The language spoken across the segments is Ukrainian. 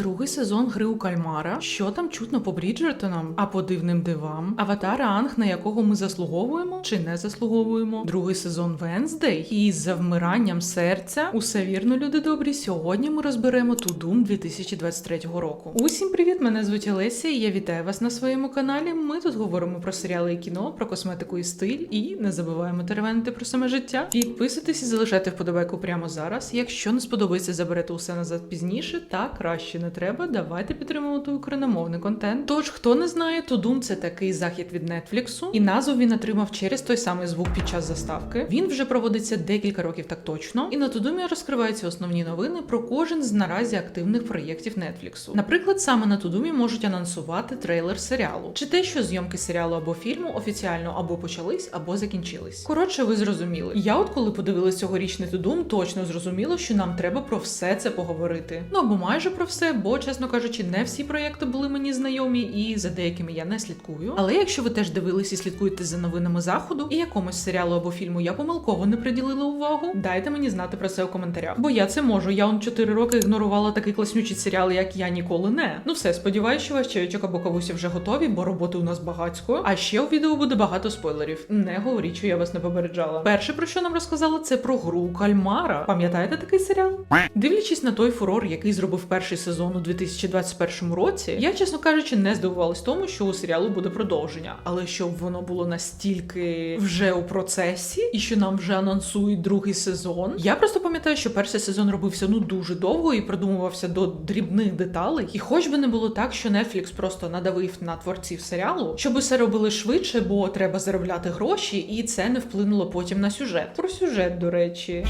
Другий сезон гри у кальмара. Що там чутно по Бріджертонам, а по дивним дивам. Аватар Анг, на якого ми заслуговуємо чи не заслуговуємо. Другий сезон Венздей. І з завмиранням серця. Усе вірно, люди добрі. Сьогодні ми розберемо Тудум 2023 року. Усім привіт! Мене звуть Олеся. і Я вітаю вас на своєму каналі. Ми тут говоримо про серіали і кіно, про косметику і стиль. І не забуваємо теревенити про саме життя. Підписуйтесь і залишайте вподобайку прямо зараз. Якщо не сподобається, заберете усе назад пізніше. Та краще не треба. Давайте підтримувати україномовний контент. Тож, хто не знає, Тудум це такий захід від Нетфліксу, і назву він отримав через той самий звук під час заставки. Він вже проводиться декілька років так точно. І на Тудумі розкриваються основні новини про кожен з наразі активних проєктів Нетфліксу. Наприклад, саме на Тудумі можуть анонсувати трейлер серіалу, чи те, що зйомки серіалу або фільму офіціально або почались, або закінчились. Коротше, ви зрозуміли. Я, от коли подивилась цьогорічний Тудум, точно зрозуміла, що нам треба про все це поговорити. Ну або майже про все, бо, чесно кажучи, не всі проєкти були мені знайомі, і за деякими я не слідкую. Але якщо ви теж дивились і слідкуєте за новинами заходу, і якомусь серіалу або фільму я помилково не приділила увагу, дайте мені знати про це у коментарях. Бо я це можу. Я он 4 роки ігнорувала такий класнючий серіал, як я ніколи не. Ну все, сподіваюся, що ваш чайочок або кавуся вже готові, бо роботи у нас багатсько. А ще у відео буде багато спойлерів. Не говоріть, що я вас не попереджала. Перше, про що нам розказали, це про гру кальмара. Пам'ятаєте такий серіал? Дивлячись на той фурор, який зробив перший сезон у 2021 році, я, чесно кажучи, не здивувалась тому, що у серіалу буде продовження, але щоб воно було настільки вже у процесі, і що нам вже анонсують другий сезон. Я просто пам'ятаю, що перший сезон робився ну дуже довго і продумувався до дрібних деталей. І хоч би не було так, що Netflix просто надавив на творців серіалу, щоб усе робили швидше, бо треба заробляти гроші, і це не вплинуло потім на сюжет. Про сюжет, до речі.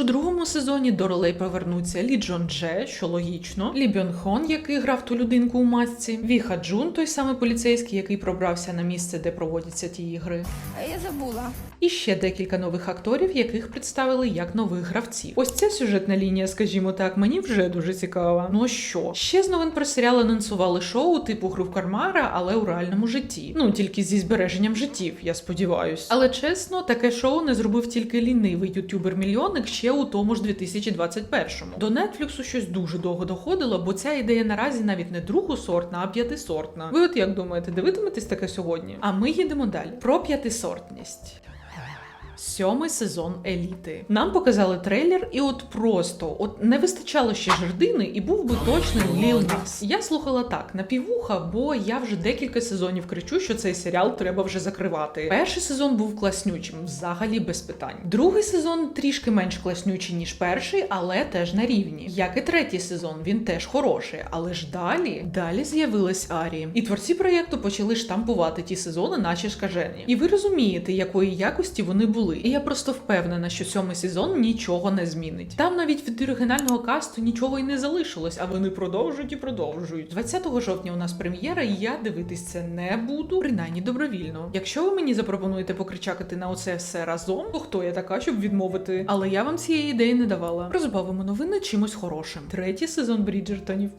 У другому сезоні до ролей повернуться Лі Джон Дже, що логічно, Лі Бьон Хон, який грав ту людинку у масці, Віха Джун, той самий поліцейський, який пробрався на місце, де проводяться ті ігри. А я забула. І ще декілька нових акторів, яких представили як нових гравців. Ось ця сюжетна лінія, скажімо так, мені вже дуже цікава. Ну що? Ще з новин про серіал анонсували шоу типу гру в Кармара, але у реальному житті. Ну тільки зі збереженням життів, я сподіваюсь. Але чесно, таке шоу не зробив тільки лінивий ютубер-мільйонник ще у тому ж 2021-му. До Нетфліксу щось дуже довго доходило, бо ця ідея наразі навіть не другосортна, а п'ятисортна. Ви от як думаєте, дивитиметесь таке сьогодні? А ми їдемо далі про п'ятисортність. Сьомий сезон еліти. Нам показали трейлер, і от просто от не вистачало ще жердини, і був би точно Ліл Нас. Я слухала так на півуха, бо я вже декілька сезонів кричу, що цей серіал треба вже закривати. Перший сезон був класнючим, взагалі без питань. Другий сезон трішки менш класнючий ніж перший, але теж на рівні. Як і третій сезон, він теж хороший, але ж далі далі з'явилась Арі. І творці проєкту почали штампувати ті сезони, наче скажені. І ви розумієте, якої якості вони були. І я просто впевнена, що сьомий сезон нічого не змінить. Там навіть від оригінального касту нічого й не залишилось, а вони продовжують і продовжують. 20 жовтня у нас прем'єра, і я дивитись це не буду, принаймні добровільно. Якщо ви мені запропонуєте покричакати на оце все разом, то хто я така, щоб відмовити? Але я вам цієї ідеї не давала. Розбавимо новини чимось хорошим. Третій сезон Бріджертонів.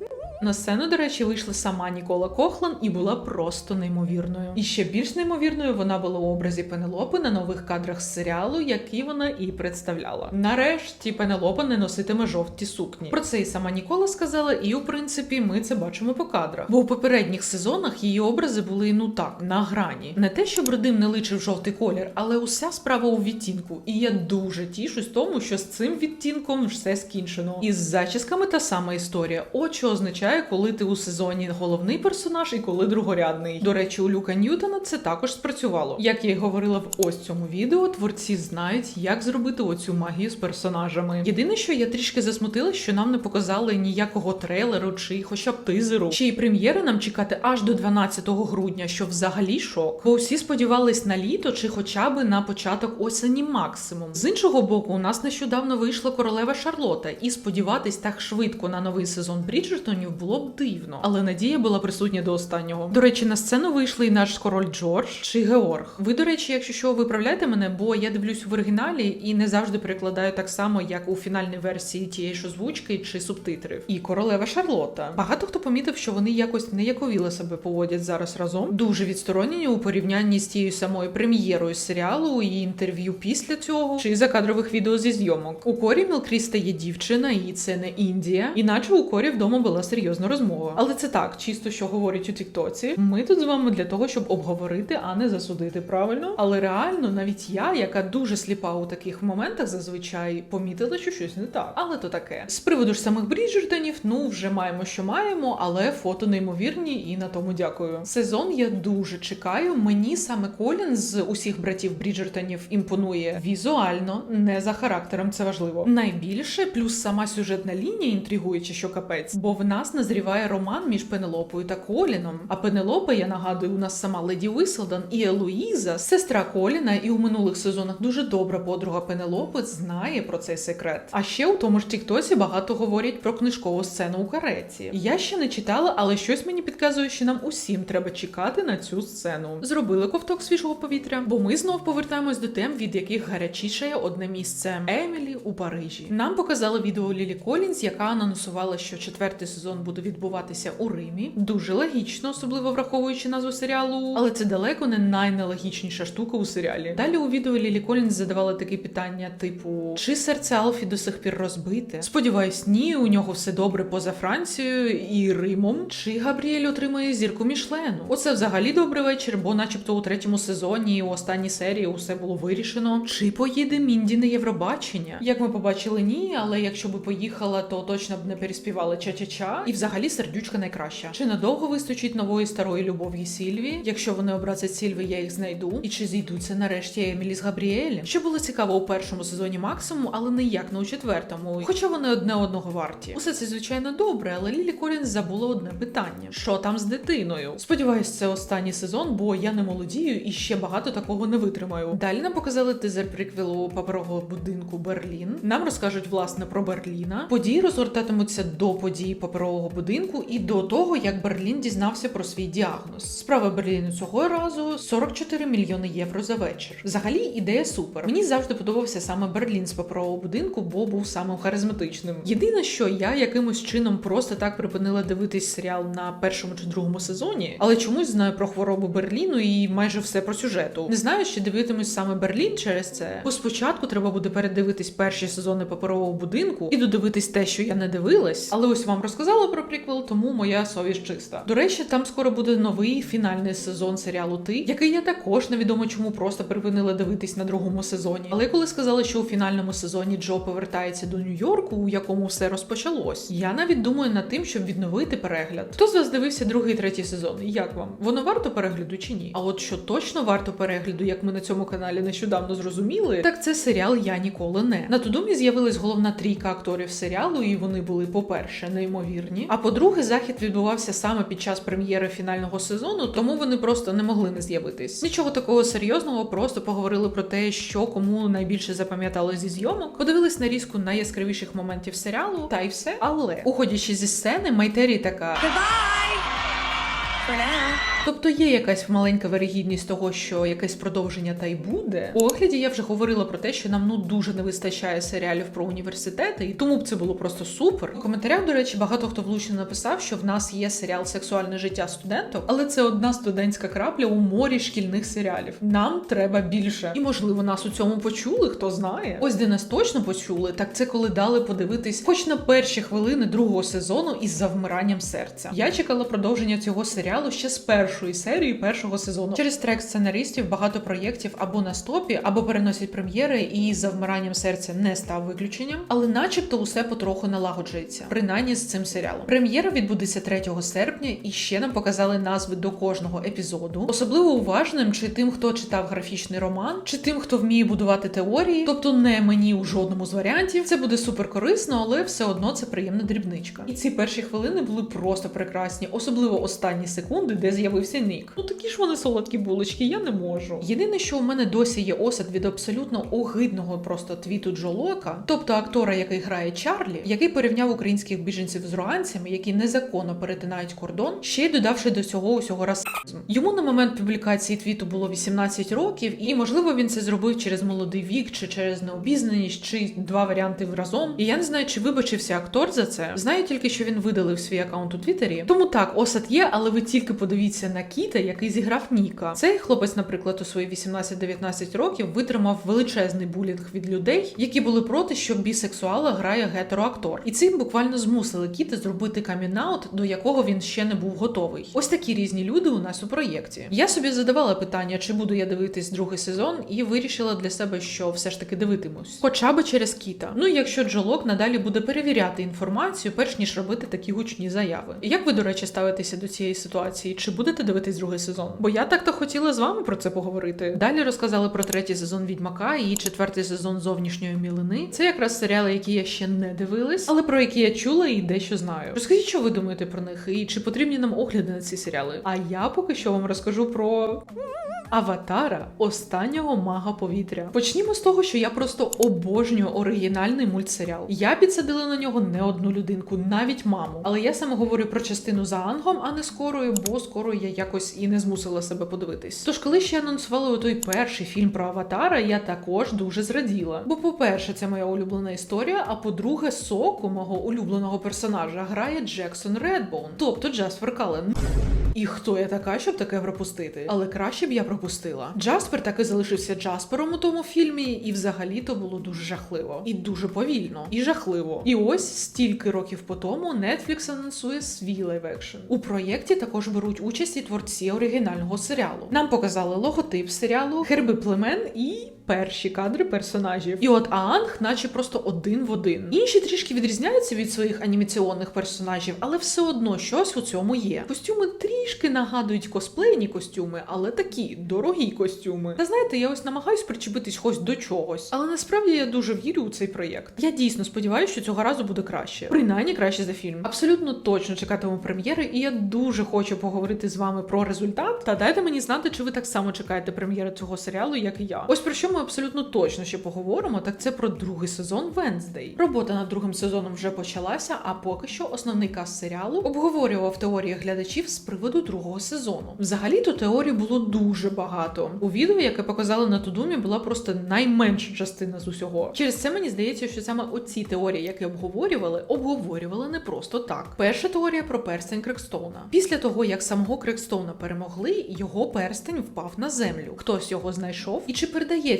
На сцену, до речі, вийшла сама Нікола Кохлан і була просто неймовірною. І ще більш неймовірною вона була у образі Пенелопи на нових кадрах серіалу, який вона і представляла. Нарешті Пенелопа не носитиме жовті сукні. Про це і сама Нікола сказала, і у принципі ми це бачимо по кадрах. Бо у попередніх сезонах її образи були ну так на грані. Не те, щоб родим не личив жовтий колір, але уся справа у відтінку. І я дуже тішусь тому, що з цим відтінком все скінчено. І з зачісками та сама історія. От що означає, коли ти у сезоні головний персонаж і коли другорядний. До речі, у Люка Ньютона це також спрацювало. Як я й говорила в ось цьому відео, творці знають, як зробити оцю магію з персонажами. Єдине, що я трішки засмутила, що нам не показали ніякого трейлеру чи хоча б тизеру, чи й прем'єри нам чекати аж до 12 грудня, що взагалі шок. Бо всі сподівались на літо чи хоча б на початок осені максимум. З іншого боку, у нас нещодавно вийшла королева Шарлота, і сподіватись так швидко на новий сезон Бріджертонів було б дивно, але надія була присутня до останнього. До речі, на сцену вийшли і наш король Джордж чи Георг. Ви, до речі, якщо що, виправляйте мене, бо я дивлюсь в оригіналі і не завжди перекладаю так само, як у фінальній версії тієї ж озвучки чи субтитрів. І королева Шарлотта. Багато хто помітив, що вони якось неяковіло себе поводять зараз разом. Дуже відсторонені у порівнянні з тією самою прем'єрою серіалу і інтерв'ю після цього, чи закадрових відео зі зйомок. У Корі Мілкріста є дівчина, і це не Індія. Іначе у Корі вдома була серйозна розмова. Але це так, чисто що говорять у Тіктоці. Ми тут з вами для того, щоб обговорити, а не засудити правильно. Але реально, навіть я, яка дуже сліпа у таких моментах, зазвичай помітила, що щось не так. Але то таке. З приводу ж самих Бріджертонів, ну вже маємо, що маємо, але фото неймовірні, і на тому дякую. Сезон я дуже чекаю. Мені саме Колін з усіх братів Бріджертонів імпонує візуально, не за характером. Це важливо. Найбільше плюс сама сюжетна лінія інтригуюча, що капець, бо в нас назріває роман між Пенелопою та Коліном. А Пенелопа, я нагадую, у нас сама леді Виселдан і Елоїза, сестра Коліна, і у минулих сезонах дуже добра подруга Пенелопи знає про цей секрет. А ще у тому ж Тіктосі багато говорять про книжкову сцену у кареті. Я ще не читала, але щось мені підказує, що нам усім треба чекати на цю сцену. Зробили ковток свіжого повітря, бо ми знов повертаємось до тем, від яких гарячішає одне місце Емілі у Парижі. Нам показали відео Лілі Колінз, яка анонсувала, що четвертий сезон буде відбуватися у Римі. Дуже логічно, особливо враховуючи назву серіалу. Але це далеко не найнелогічніша штука у серіалі. Далі у відео Лілі Колінз задавали такі питання, типу: чи серце Алфі до сих пір розбите? Сподіваюсь, ні. У нього все добре поза Францією і Римом. Чи Габріель отримає зірку Мішлену? Оце взагалі добрий вечір, бо, начебто, у третьому сезоні у останній серії усе було вирішено. Чи поїде Мінді на Євробачення? Як ми побачили, ні, але якщо би поїхала, то точно б не переспівали ча-ча-ча. І взагалі сердючка найкраща. Чи надовго вистачить нової старої любові Сільві? Якщо вони образять Сільві, я їх знайду. І чи зійдуться нарешті Емілі з Габріелем? Що було цікаво у першому сезоні максимум, але не як не у четвертому. Хоча вони одне одного варті. Усе це звичайно добре, але Лілі Колінз забула одне питання: що там з дитиною? Сподіваюсь, це останній сезон, бо я не молодію і ще багато такого не витримаю. Далі нам показали тизер приквелу паперового будинку Берлін. Нам розкажуть власне про Берліна. Події розгортатимуться до подій паперового будинку і до того, як Берлін дізнався про свій діагноз. Справа Берліну цього разу 44 мільйони євро за вечір. Взагалі ідея супер. Мені завжди подобався саме Берлін з паперового будинку, бо був самим харизматичним. Єдине, що я якимось чином просто так припинила дивитись серіал на першому чи другому сезоні, але чомусь знаю про хворобу Берліну і майже все про сюжету. Не знаю, чи дивитимусь саме Берлін через це. Бо спочатку треба буде передивитись перші сезони паперового будинку і додивитись те, що я не дивилась. Але ось вам розказала про приквел, тому моя совість чиста. До речі, там скоро буде новий фінальний сезон серіалу Ти, який я також невідомо чому просто припинила дивитись на другому сезоні. Але коли сказали, що у фінальному сезоні Джо повертається до Нью-Йорку, у якому все розпочалось, я навіть думаю над тим, щоб відновити перегляд. Хто з вас дивився другий третій сезон? Як вам? Воно варто перегляду чи ні? А от що точно варто перегляду, як ми на цьому каналі нещодавно зрозуміли, так це серіал Я ніколи не. На Тудумі з'явилась головна трійка акторів серіалу, і вони були, по-перше, неймовірні. А по-друге, захід відбувався саме під час прем'єри фінального сезону, тому вони просто не могли не з'явитись. Нічого такого серйозного, просто поговорили про те, що кому найбільше запам'ятало зі зйомок, подивились на різку найяскравіших моментів серіалу, та й все. Але уходячи зі сцени, Майтері така. For now. Тобто є якась маленька вирогідність того, що якесь продовження та й буде. У огляді я вже говорила про те, що нам ну дуже не вистачає серіалів про університети, і тому б це було просто супер. У коментарях, до речі, багато хто влучно написав, що в нас є серіал Сексуальне життя студенток, але це одна студентська крапля у морі шкільних серіалів. Нам треба більше. І можливо, нас у цьому почули, хто знає. Ось де нас точно почули, так це коли дали подивитись, хоч на перші хвилини другого сезону із завмиранням серця. Я чекала продовження цього серіалу ще з першої серії першого сезону. Через трек сценаристів багато проєктів або на стопі, або переносять прем'єри, і з завмиранням серця не став виключенням. Але, начебто, усе потроху налагоджується, принаймні з цим серіалом. Прем'єра відбудеться 3 серпня, і ще нам показали назви до кожного епізоду. Особливо уважним чи тим, хто читав графічний роман, чи тим, хто вміє будувати теорії, тобто не мені у жодному з варіантів. Це буде супер корисно, але все одно це приємна дрібничка. І ці перші хвилини були просто прекрасні, особливо останні секунди, де з'явився з'явився Нік. Ну такі ж вони солодкі булочки, я не можу. Єдине, що у мене досі є осад від абсолютно огидного просто твіту Джо Лока, тобто актора, який грає Чарлі, який порівняв українських біженців з руанцями, які незаконно перетинають кордон, ще й додавши до цього усього расизм. Йому на момент публікації твіту було 18 років, і можливо він це зробив через молодий вік, чи через необізнаність, чи два варіанти разом. І я не знаю, чи вибачився актор за це. Знаю тільки, що він видалив свій аккаунт у Твіттері. Тому так, осад є, але ви тільки подивіться на Кіта, який зіграв Ніка. Цей хлопець, наприклад, у свої 18-19 років витримав величезний булінг від людей, які були проти, що бісексуала грає гетероактор. І цим буквально змусили Кіта зробити камінаут, до якого він ще не був готовий. Ось такі різні люди у нас у проєкті. Я собі задавала питання, чи буду я дивитись другий сезон, і вирішила для себе, що все ж таки дивитимусь. Хоча би через Кіта. Ну якщо Джолок надалі буде перевіряти інформацію, перш ніж робити такі гучні заяви. Як ви, до речі, ставитеся до цієї ситуації? Чи будете дивитись другий сезон? Бо я так-то хотіла з вами про це поговорити. Далі розказали про третій сезон Відьмака і четвертий сезон зовнішньої мілини. Це якраз серіали, які я ще не дивилась, але про які я чула і дещо знаю. Розкажіть, що ви думаєте про них, і чи потрібні нам огляди на ці серіали? А я поки що вам розкажу про. Аватара останнього мага повітря. Почнімо з того, що я просто обожнюю оригінальний мультсеріал. Я підсадила на нього не одну людинку, навіть маму. Але я саме говорю про частину за ангом, а не скорою, бо скоро я якось і не змусила себе подивитись. Тож, коли ще анонсували той перший фільм про аватара, я також дуже зраділа. Бо, по-перше, це моя улюблена історія. А по-друге, соку мого улюбленого персонажа грає Джексон Редбоун, тобто Джаспер Кален. І хто я така, щоб таке пропустити? Але краще б я пропустила. Джаспер таки залишився Джаспером у тому фільмі, і взагалі то було дуже жахливо, і дуже повільно, і жахливо. І ось стільки років по тому Netflix анонсує свій лайв-екшн. У проєкті також беруть участь і творці оригінального серіалу. Нам показали логотип серіалу, герби племен і. Перші кадри персонажів, і от Аанг, наче просто один в один. Інші трішки відрізняються від своїх анімаційних персонажів, але все одно щось у цьому є. Костюми трішки нагадують косплейні костюми, але такі дорогі костюми. Та знаєте, я ось намагаюсь причепитись хоч до чогось, але насправді я дуже вірю у цей проєкт. Я дійсно сподіваюся, що цього разу буде краще. Принаймні краще за фільм. Абсолютно точно чекатиму прем'єри, і я дуже хочу поговорити з вами про результат. Та дайте мені знати, чи ви так само чекаєте прем'єри цього серіалу, як і я. Ось про що ми абсолютно точно ще поговоримо, так це про другий сезон Венздей. Робота над другим сезоном вже почалася, а поки що основний каст серіалу обговорював теорії глядачів з приводу другого сезону. Взагалі то теорій було дуже багато. У відео, яке показали на Тудумі, була просто найменша частина з усього. Через це мені здається, що саме оці теорії, які обговорювали, обговорювали не просто так. Перша теорія про перстень Крекстоуна. Після того, як самого Крекстоуна перемогли, його перстень впав на землю. Хтось його знайшов, і чи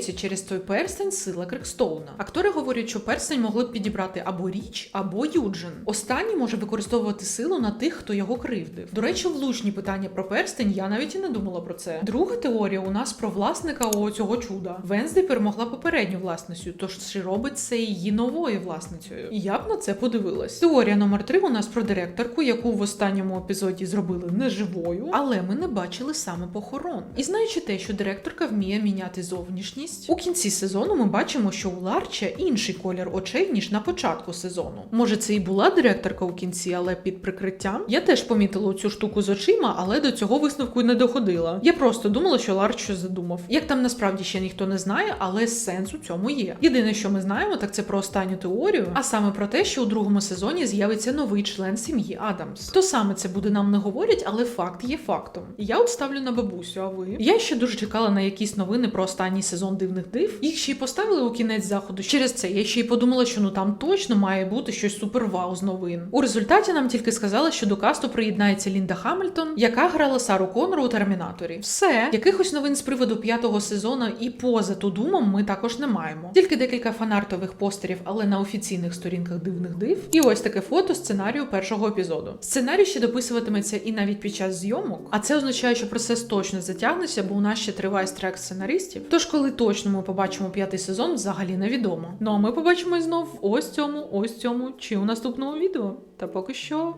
передається через той перстень сила Крекстоуна? Актори говорять, що перстень могли б підібрати або річ, або Юджин. Останній може використовувати силу на тих, хто його кривдив. До речі, влучні питання про перстень я навіть і не думала про це. Друга теорія у нас про власника цього чуда. Венздей перемогла попередню власницю, тож чи робить це її новою власницею? Я б на це подивилась. Теорія номер три у нас про директорку, яку в останньому епізоді зробили неживою, але ми не бачили саме похорон. І знаючи те, що директорка вміє міняти зовнішність, у кінці сезону ми бачимо, що у Ларча інший колір очей ніж на початку сезону. Може, це і була директорка у кінці, але під прикриттям. Я теж помітила цю штуку з очима, але до цього висновку не доходила. Я просто думала, що Ларч щось задумав. Як там насправді ще ніхто не знає, але сенс у цьому є. Єдине, що ми знаємо, так це про останню теорію, а саме про те, що у другому сезоні з'явиться новий член сім'ї Адамс. То саме це буде нам не говорять, але факт є фактом. Я от ставлю на бабусю, а ви? Я ще дуже чекала на якісь новини про останній сезон дивних див. Їх ще й поставили у кінець заходу. Через це я ще й подумала, що ну там точно має бути щось супер вау з новин. У результаті нам тільки сказали, що до касту приєднається Лінда Хамільтон, яка грала Сару Коннору у Термінаторі. Все, якихось новин з приводу п'ятого сезону і поза Тудумом ми також не маємо. Тільки декілька фанартових постерів, але на офіційних сторінках дивних див. І ось таке фото сценарію першого епізоду. Сценарій ще дописуватиметься і навіть під час зйомок, а це означає, що процес точно затягнеться, бо у нас ще триває страйк сценаристів. Тож, коли точно ми побачимо п'ятий сезон, взагалі невідомо. Ну а ми побачимось знов ось цьому, ось цьому чи у наступному відео. Та поки що,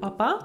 па-па!